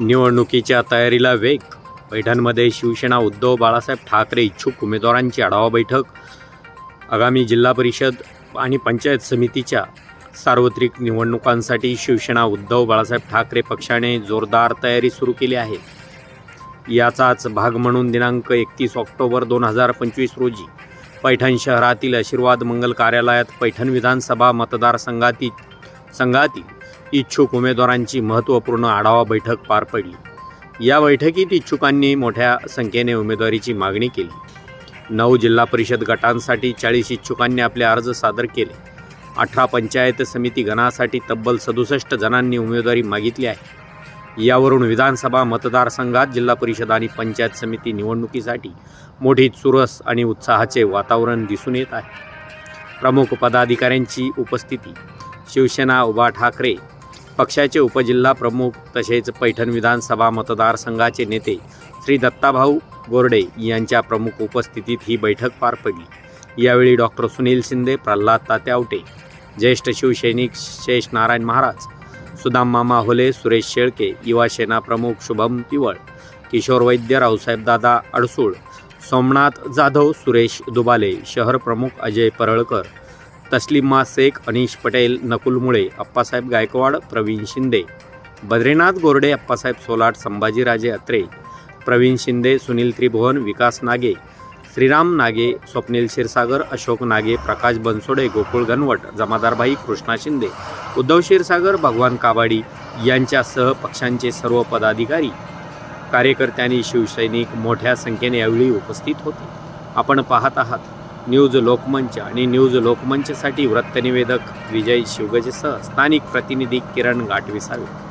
निवडणुकीच्या तयारीला वेग. पैठणमध्ये शिवसेना उद्धव बाळासाहेब ठाकरे इच्छुक उमेदवारांची आढावा बैठक. आगामी जिल्हा परिषद आणि पंचायत समितीच्या सार्वत्रिक निवडणुकांसाठी शिवसेना उद्धव बाळासाहेब ठाकरे पक्षाने जोरदार तयारी सुरू केली आहे. याचाच भाग म्हणून दिनांक एकतीस ऑक्टोबर दोन हजार पंचवीस रोजी पैठण शहरातील आशीर्वाद मंगल कार्यालयात पैठण विधानसभा मतदारसंघातील संघातील इच्छुक उमेदवारांची महत्त्वपूर्ण आढावा बैठक पार पडली. या बैठकीत इच्छुकांनी मोठ्या संख्येने उमेदवारीची मागणी केली. नऊ जिल्हा परिषद गटांसाठी चाळीस इच्छुकांनी आपले अर्ज सादर केले. अठरा पंचायत समिती गणासाठी तब्बल सदुसष्ट जणांनी उमेदवारी मागितली आहे. यावरून विधानसभा मतदारसंघात जिल्हा परिषद आणि पंचायत समिती निवडणुकीसाठी मोठी चुरस आणि उत्साहाचे वातावरण दिसून येत आहे. प्रमुख पदाधिकाऱ्यांची उपस्थिती शिवसेना उभा ठाकरे पक्षाचे उपजिल्हा प्रमुख तसेच पैठण विधानसभा मतदारसंघाचे नेते श्री दत्ताभाऊ गोरडे यांच्या प्रमुख उपस्थितीत ही बैठक पार पडली. यावेळी डॉक्टर सुनील शिंदे प्रल्हाद तात्यावटे ज्येष्ठ शिवसैनिक शेष नारायण महाराज सुदाम मामा होले सुरेश शेळके युवा सेना प्रमुख शुभम पिवळ किशोर वैद्य रावसाहेबदादा अडसूळ सोमनाथ जाधव सुरेश दुबाले शहर प्रमुख अजय परळकर तस्लिमा शेख अनिश पटेल नकुल मुळे अप्पासाहेब गायकवाड प्रवीण शिंदे बद्रीनाथ गोरडे अप्पासाहेब सोलाट संभाजीराजे अत्रे प्रवीण शिंदे सुनील त्रिभुवन विकास नागे श्रीराम नागे स्वप्नील क्षीरसागर अशोक नागे प्रकाश बनसोडे गोकुळ घनवट जमादारबाई कृष्णा शिंदे उद्धव क्षीरसागर भगवान काबाडी यांच्यासह पक्षांचे सर्व पदाधिकारी कार्यकर्त्यांनी शिवसैनिक मोठ्या संख्येने यावेळी उपस्थित होते. आपण पाहत आहात न्यूज लोकमंच आणि न्यूज लोकमंचसाठी वृत्तनिवेदक विजय शिवगजेसह स्थानिक प्रतिनिधी किरण गाठविसावे